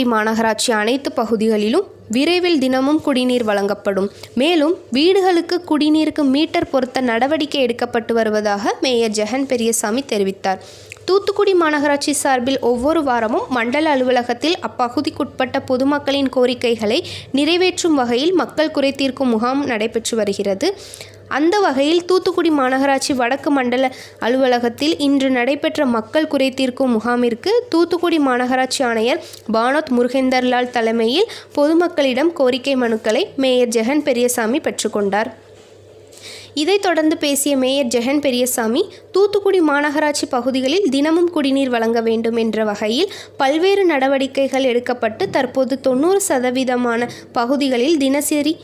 தூத்துக்குடி மாநகராட்சி அனைத்து பகுதிகளிலும் விரைவில் தினமும் குடிநீர் வழங்கப்படும். மேலும் வீடுகளுக்கு குடிநீருக்கு மீட்டர் பொருத்த நடவடிக்கை எடுக்கப்பட்டு வருவதாக மேயர் ஜெகன் பெரியசாமி தெரிவித்தார். தூத்துக்குடி மாநகராட்சி சார்பில் ஒவ்வொரு வாரமும் மண்டல அலுவலகத்தில் அப்பகுதிக்குட்பட்ட பொதுமக்களின் கோரிக்கைகளை நிறைவேற்றும் வகையில் மக்கள் குறை தீர்க்கும் முகாம் நடைபெற்று வருகிறது. அந்த வகையில் தூத்துக்குடி மாநகராட்சி வடக்கு மண்டல அலுவலகத்தில் இன்று நடைபெற்ற மக்கள் குறை தீர்க்கும் முகாமிற்கு தூத்துக்குடி மாநகராட்சி ஆணையர் பானோத் முருகேந்தர்லால் தலைமையில் பொதுமக்களிடம் கோரிக்கை மனுக்களை மேயர் ஜெகன் பெரியசாமி பெற்றுக்கொண்டார். இதைத் தொடர்ந்து பேசிய மேயர் ஜெகன் பெரியசாமி தூத்துக்குடி மாநகராட்சி பகுதிகளில் தினமும் குடிநீர் வழங்க வேண்டும் என்ற வகையில் பல்வேறு நடவடிக்கைகள் எடுக்கப்பட்டு தற்போது தொண்ணூறு சதவீதமான பகுதிகளில் தினசரி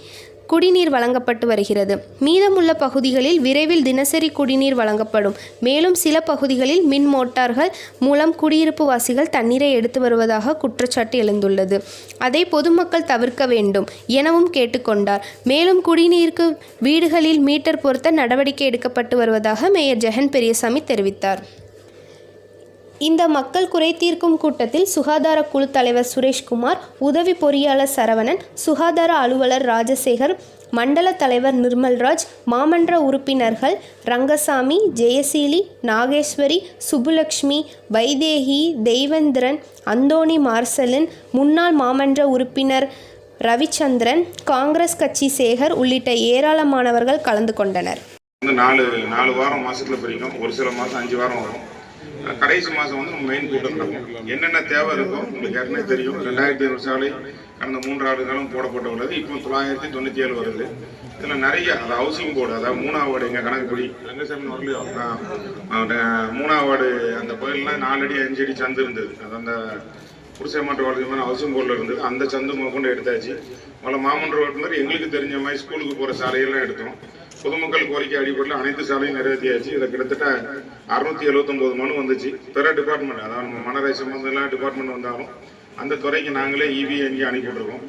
குடிநீர் வழங்கப்பட்டு வருகிறது. மீதமுள்ள பகுதிகளில் விரைவில் தினசரி குடிநீர் வழங்கப்படும். மேலும் சில பகுதிகளில் மின் மோட்டார்கள் மூலம் குடியிருப்பு வாசிகள் தண்ணீரை எடுத்து வருவதாக குற்றச்சாட்டு எழுந்துள்ளது. அதை பொதுமக்கள் தவிர்க்க வேண்டும் எனவும் கேட்டுக்கொண்டார். மேலும் குடிநீருக்கு வீடுகளில் மீட்டர் பொருத்த நடவடிக்கை எடுக்கப்பட்டு வருவதாக மேயர் ஜெகன் பெரியசாமி தெரிவித்தார். இந்த மக்கள் குறை தீர்க்கும் கூட்டத்தில் சுகாதார குழு தலைவர் சுரேஷ்குமார் உதவி பொறியாளர் சரவணன் சுகாதார அலுவலர் ராஜசேகர் மண்டல தலைவர் நிர்மல்ராஜ் மாமன்ற உறுப்பினர்கள் ரங்கசாமி ஜெயசீலி நாகேஸ்வரி சுப்புலக்ஷ்மி வைதேகி தெய்வந்திரன் அந்தோணி மார்சலின் முன்னாள் மாமன்ற உறுப்பினர் ரவிச்சந்திரன் காங்கிரஸ் கட்சி சேகர் உள்ளிட்ட ஏராளமானவர்கள் கலந்து கொண்டனர். நாலு நாலு வாரம் மாசத்துல பிரிக்கும் ஒரு சில மாசம் அஞ்சு வாரம் வரும். கடைசி மாசம் வந்து நம்ம மெயின் கூட்டம் நடக்கும். என்னென்ன தேவை இருக்கோ உங்களுக்கு ஏற்கனவே தெரியும். ரெண்டாயிரத்தி ஐநூறு சாலை கடந்த மூன்று ஆண்டு காலம் போடப்பட்டு உள்ளது இப்போ தொள்ளாயிரத்தி தொண்ணூத்தி ஏழு வருது. இதுல நிறைய அது ஹவுசிங் போர்டு அதாவது மூணாவது வார்டு எங்க கணக்குப்படி ரங்கசாமி வரலையோ? மூணாவது வார்டு அந்த கோயில்லாம் நாலு அடி அஞ்சு அடி சந்து இருந்தது. அது அந்த குடிசை மாற்று வாழ்க்கை ஹவுசிங் போர்டில் இருந்தது. அந்த சந்து கொண்டு எடுத்தாச்சு. மொதல்ல மாமன்ற ஓட்டுநர் எங்களுக்கு தெரிஞ்ச மாதிரி ஸ்கூலுக்கு போகிற சாலையெல்லாம் எடுத்தோம். பொதுமக்கள் கோரிக்கை அடிப்படையில் அனைத்து சாலையும் நிறைவேற்றியாச்சு. இதில் கிட்டத்தட்ட அறுநூத்தி எழுபத்தொம்போது மனு வந்துச்சு. பிற டிபார்ட்மெண்ட் அதாவது நம்ம மனரை சம்பந்தம்லாம் டிபார்ட்மெண்ட் வந்தாலும் அந்த துறைக்கு நாங்களே E இவி எங்கேயும் அனுப்பிவிட்டுருக்கோம்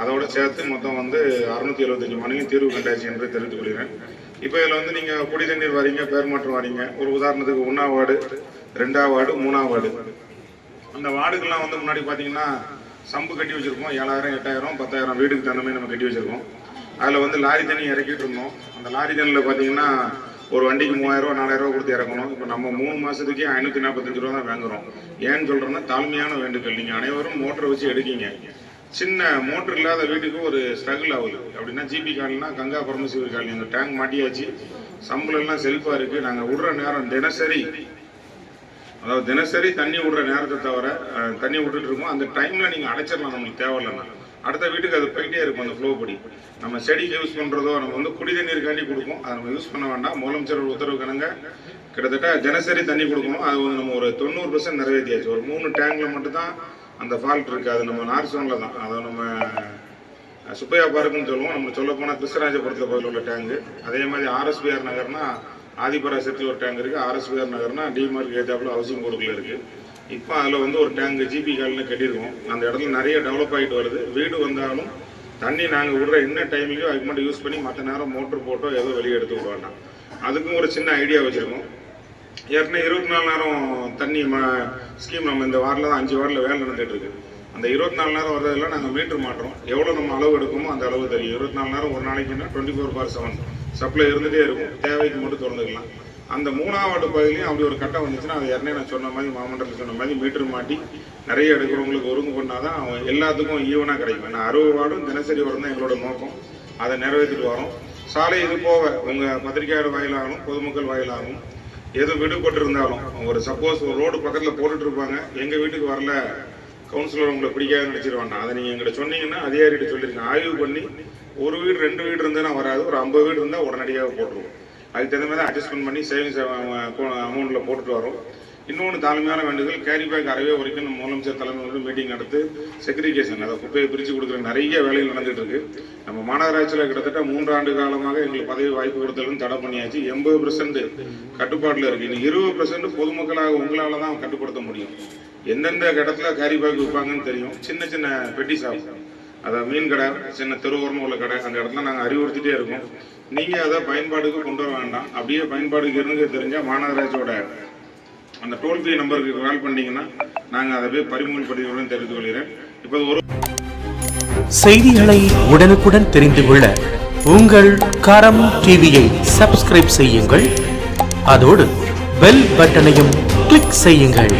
அதோட சேர்த்து மொத்தம் வந்து அறுநூத்தி எழுபத்தஞ்சு மனுவையும் தீர்வு கண்டாச்சு என்று தெரிவித்துக் கொள்கிறேன். இப்போ இதில் வந்து நீங்கள் குடி தண்ணீர் வரீங்க பேர் மாற்றம் வரீங்க. ஒரு உதாரணத்துக்கு ஒன்றாம் வார்டு ரெண்டாம் வார்டு மூணாம் வார்டு. அந்த வார்டுக்கெல்லாம் வந்து முன்னாடி பார்த்தீங்கன்னா சம்பு கட்டி வச்சுருக்கோம். ஏழாயிரம் எட்டாயிரம் பத்தாயிரம் வீடுக்கு தகுந்த மாதிரி நம்ம கட்டி வச்சுருக்கோம். அதில் வந்து லாரி தண்ணி இறக்கிட்டு இருந்தோம். அந்த லாரி தண்ணியில் பார்த்தீங்கன்னா ஒரு வண்டிக்கு மூவாயிரம் ரூபா கொடுத்து இறக்கணும். இப்போ நம்ம மூணு மாதத்துக்கே ஐநூற்றி நாற்பத்தஞ்சு ரூபா தான் வாங்குறோம். ஏன்னு சொல்கிறோன்னா தாழ்மையான வேண்டுகள். நீங்கள் அனைவரும் மோட்டரை வச்சு எடுக்கீங்க. சின்ன மோட்டர் இல்லாத வீட்டுக்கு ஒரு ஸ்ட்ரகிள் ஆகுது. அப்படின்னா ஜிபி காலனா கங்கா பரமசிவர் காலனி. அந்த டேங்க் மாட்டியாச்சு. சம்பளம் எல்லாம் இருக்குது நாங்கள் விடுற நேரம் தினசரி அதாவது தினசரி தண்ணி விடுற நேரத்தை தவிர தண்ணி விட்டுட்டு இருக்கோம். அந்த டைமில் நீங்கள் அடைச்சிடலாம். நம்மளுக்கு தேவையில்லைன்னா. அடுத்த வீட்டுக்கு அது போயிட்டே இருக்கும் அந்த ஃப்ளோ படி. நம்ம செடிக்கு யூஸ் பண்ணுறதோ நம்ம வந்து குடி தண்ணீருக்காண்டி கொடுப்போம். அதை நம்ம யூஸ் பண்ண வேண்டாம். முதலமைச்சர் உத்தரவு கணங்க. கிட்டத்தட்ட தினசரி தண்ணி கொடுக்கணும். அது வந்து நம்ம ஒரு தொண்ணூறு பர்சன்ட் நிறைவேற்றியாச்சு ஒரு மூணு டேங்கில் மட்டும்தான் அந்த ஃபால்ட் இருக்குது அது நம்ம நார்சோன்ல தான். அதை நம்ம சுப்பையா பார்க்குன்னு சொல்லுவோம். நம்ம சொல்ல போனால் கிருஷ்ணராஜபுரத்தில் பதில் உள்ள டேங்கு அதே மாதிரி ஆர்எஸ்பிஆர் நகர்னா ஆதிபராசக்தியில் ஒரு டேங்க் இருக்குது ஆர்எஸ்பிஆர் நகர்னா டிமார்க் ஏஜாப்பில் ஹவுசிங் போர்டுக்குள்ள இருக்குது இப்போ அதில் வந்து ஒரு டேங்க் ஜிபி காலில் கட்டியிருக்கோம். அந்த இடத்துல நிறைய டெவலப் ஆகிட்டு வருது. வீடு வந்தாலும் தண்ணி நாங்கள் விடுற என்ன டைம்லையோ அதுக்கு மட்டும் யூஸ் பண்ணி மற்ற நேரம் மோட்டர் போட்டோ ஏதோ வெளியே எடுத்து விட வேண்டாம். அதுக்கும் ஒரு சின்ன ஐடியா வச்சுருக்கோம். ஏற்கனவே இருபத்தி நாலு நேரம் தண்ணி ம ஸ்கீம் நம்ம இந்த வாரில் தான் அஞ்சு வாரில் வேலை நடந்துகிட்ருக்கு அந்த இருபத்தி நாலு நேரம் வர்றதெல்லாம் நாங்கள் மீட்டர் மாட்டுறோம். எவ்வளோ நம்ம அளவு எடுக்குமோ அந்த அளவு தெரியும். இருபத்தி நாலு நேரம் ஒரு நாளைக்குன்னா twenty four by seven supply இருந்துகிட்டே இருக்கும். தேவைக்கு மட்டும் திறந்துக்கலாம். அந்த மூணாவது பகுதியிலையும் அப்படி ஒரு கட்டம் வந்துச்சுன்னா அது ஏற்கனவே நான் சொன்ன மாதிரி மாமண்டலத்தில் சொன்ன மாதிரி மீட்டர் மாட்டி நிறைய எடுக்கிறவங்களுக்கு ஒருங்கு பண்ணாதான் அவன் எல்லாத்துக்கும் ஈவனாக கிடைக்கும். ஏன்னா அறுபது வார்டும் தினசரி வரும் தான் எங்களோட நோக்கம். அதை நிறைவேற்றிட்டு வரோம். சாலை இது போக உங்கள் பத்திரிகையாளர் வாயிலாகவும் பொதுமக்கள் வாயிலாகவும் எதுவும் விடுபட்டு இருந்தாலும் ஒரு சப்போஸ் ஒரு ரோடு பக்கத்தில் போட்டுட்டு இருப்பாங்க எங்கள் வீட்டுக்கு வரல கவுன்சிலர் உங்களை பிடிக்காதுன்னு நினச்சிருவாங்க. அதை நீங்கள் எங்கிட்ட சொன்னீங்கன்னா அதிகாரிகிட்ட சொல்லியிருக்கேன் ஆய்வு பண்ணி ஒரு வீடு ரெண்டு வீடு இருந்ததுன்னா வராது. ஒரு ஐம்பது வீடு இருந்தால் உடனடியாக போட்டுருவோம். அதுக்கு தகுந்த மாதிரி அட்ஜஸ்ட்மெண்ட் பண்ணி சேவிங்ஸ் அமௌண்ட்டில் போட்டுட்டு வரோம். இன்னொன்று தாழ்மையான வேண்டுதல் கேரி பேக் அறவே வரைக்கும் நம்ம முதலமைச்சர் தலைமையோடு மீட்டிங் நடத்து செக்ரிகேஷன் அதை குப்பையை பிரித்து கொடுக்குற நிறைய வேலைகள் நடந்துகிட்டு இருக்கு. நம்ம மாநகராட்சியில் கிட்டத்தட்ட மூன்று ஆண்டு காலமாக எங்களுக்கு பதவி வாய்ப்பு கொடுத்தலும் தடை பண்ணியாச்சு. எண்பது பெர்சன்ட் கட்டுப்பாட்டில் இருக்குது இன்னும் இருபது பெர்சன்ட் பொதுமக்களாக உங்களால் தான் கட்டுப்படுத்த முடியும். எந்தெந்த இடத்துல கேரி பேக் விற்பாங்கன்னு தெரியும். சின்ன சின்ன பெட்டி சாப்பிடும் அதாவது மீன் கடை சின்ன தெருவோரமாக உள்ள கடை அந்த இடத்துல நாங்கள் அறிவுறுத்திட்டே இருக்கோம். நீங்கள் அதை பயன்பாடுக்கு கொண்டு வர வேண்டாம். அப்படியே பயன்பாடுக்கு இருந்து தெரிஞ்சால் மாநகராட்சியோட அந்த டோல் ஃப்ரீ நம்பருக்கு கால் பண்ணீங்கன்னா நாங்கள் அதை போய் பறிமுதல் பதிவுடன் தெரிந்து கொள்கிறேன் இப்போ ஒரு செய்திகளை உடனுக்குடன் தெரிந்து கொள்ள உங்கள் கரம் டிவியை சப்ஸ்கிரைப் செய்யுங்கள். அதோடு பெல் பட்டனையும் கிளிக் செய்யுங்கள்.